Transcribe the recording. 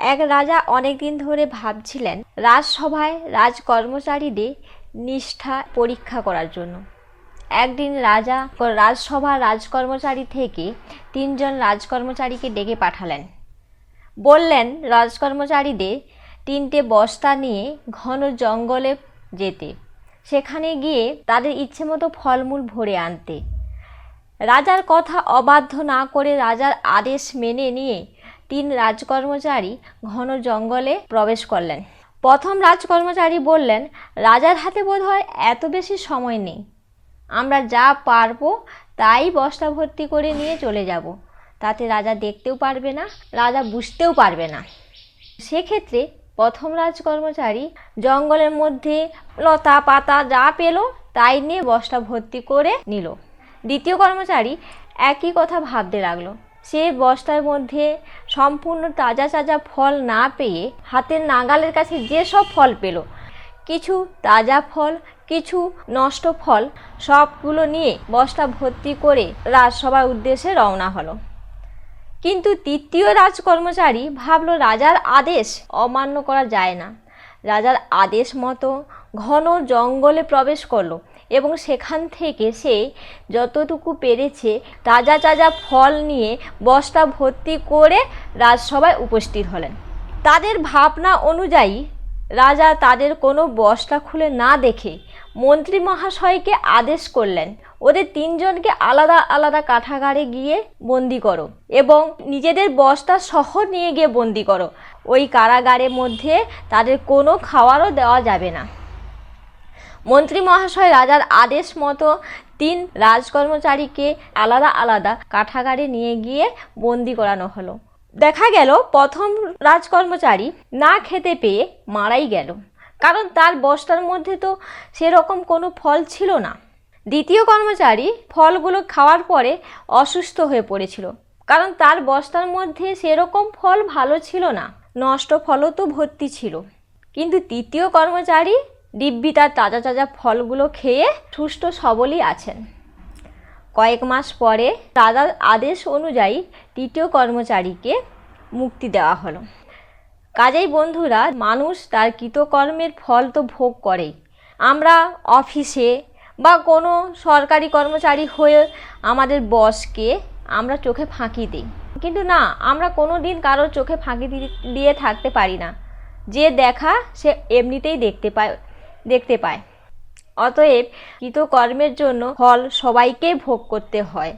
এক রাজা অনেক দিন ধরে ভাবছিলেন রাজসভায় রাজকর্মচারীদের নিষ্ঠা পরীক্ষা করার জন্য। একদিন রাজা রাজসভার রাজকর্মচারী থেকে তিনজন রাজকর্মচারীকে ডেকে পাঠালেন। বললেন রাজকর্মচারীদের তিনটে বস্তা নিয়ে ঘন জঙ্গলে যেতে। সেখানে গিয়ে তাদের ইচ্ছে মতো ফলমূল ভরে আনতে। রাজার কথা অবাধ্য না করে রাজার আদেশ মেনে নিয়ে তিন রাজকর্মচারী ঘন জঙ্গলে প্রবেশ করলেন। প্রথম রাজকর্মচারী বললেন, রাজার হাতে বোধহয় এত বেশি সময় নেই। আমরা যা পারব তাই বস্তা ভর্তি করে নিয়ে চলে যাব। তাতে রাজা দেখতেও পারবে না, রাজা বুঝতেও পারবে না। সেক্ষেত্রে প্রথম রাজকর্মচারী জঙ্গলের মধ্যে লতা পাতা যা পেল তাই নিয়ে বস্তা ভর্তি করে নিল। দ্বিতীয় কর্মচারী একই কথা ভাবতে লাগল। সে বস্তার মধ্যে সম্পূর্ণ তাজা তাজা ফল না পেয়ে হাতের নাগালের কাছে যেসব ফল পেল, কিছু তাজা ফল, কিছু নষ্ট ফল, সবগুলো নিয়ে বস্তা ভর্তি করে রাজসভার উদ্দেশ্যে রওনা হলো। কিন্তু তৃতীয় রাজকর্মচারী ভাবলো রাজার আদেশ অমান্য করা যায় না। রাজার আদেশ মতো ঘন জঙ্গলে প্রবেশ করল। এবং সেখান থেকে সে যতটুকু পেরেছে তাজা তাজা ফল নিয়ে বস্তা ভর্তি করে রাজসভায় উপস্থিত হলেন। তাদের ভাবনা অনুযায়ী রাজা তাদের কোনো বস্তা খুলে না দেখে মন্ত্রী মহাশয়কে আদেশ করলেন, ওদের তিনজনকে আলাদা আলাদা কাঠাগারে গিয়ে বন্দি করো এবং নিজেদের বস্তা সহ নিয়ে গিয়ে বন্দি করো। ওই কারাগারের মধ্যে তাদের কোনো খাওয়ারও দেওয়া যাবে না। মন্ত্রী মহাশয় রাজার আদেশ মতো তিন রাজকর্মচারীকে আলাদা আলাদা কাঠাগারে নিয়ে গিয়ে বন্দি করানো হলো। দেখা গেল প্রথম রাজকর্মচারী না খেতে পেয়ে মারাই গেল। কারণ তার বস্তার মধ্যে তো সেরকম কোনো ফল ছিল না। দ্বিতীয় কর্মচারী ফলগুলো খাওয়ার পরে অসুস্থ হয়ে পড়েছিল। কারণ তার বস্তার মধ্যে সেরকম ফল ভালো ছিল না। নষ্ট ফলও তো ভর্তি ছিল। কিন্তু তৃতীয় কর্মচারী দিব্যি তার তাজা তাজা ফলগুলো খেয়ে সুস্থ সবলই আছেন। কয়েক মাস পরে রাজার আদেশ অনুযায়ী তৃতীয় কর্মচারীকে মুক্তি দেওয়া হলো। কাজেই বন্ধুরা, মানুষ তার কৃতকর্মের ফল তো ভোগ করেই। আমরা অফিসে বা কোনো সরকারি কর্মচারী হয়ে আমাদের বসকে আমরা চোখে ফাঁকি দিই। কিন্তু না, আমরা কোনো দিন কারোর চোখে ফাঁকি দিয়ে থাকতে পারি না। যে দেখা সে এমনিতেই দেখতে পায় দেখতে পায়। অতএব কৃতকর্মের জন্য ফল সবাইকে ভোগ করতে হয়।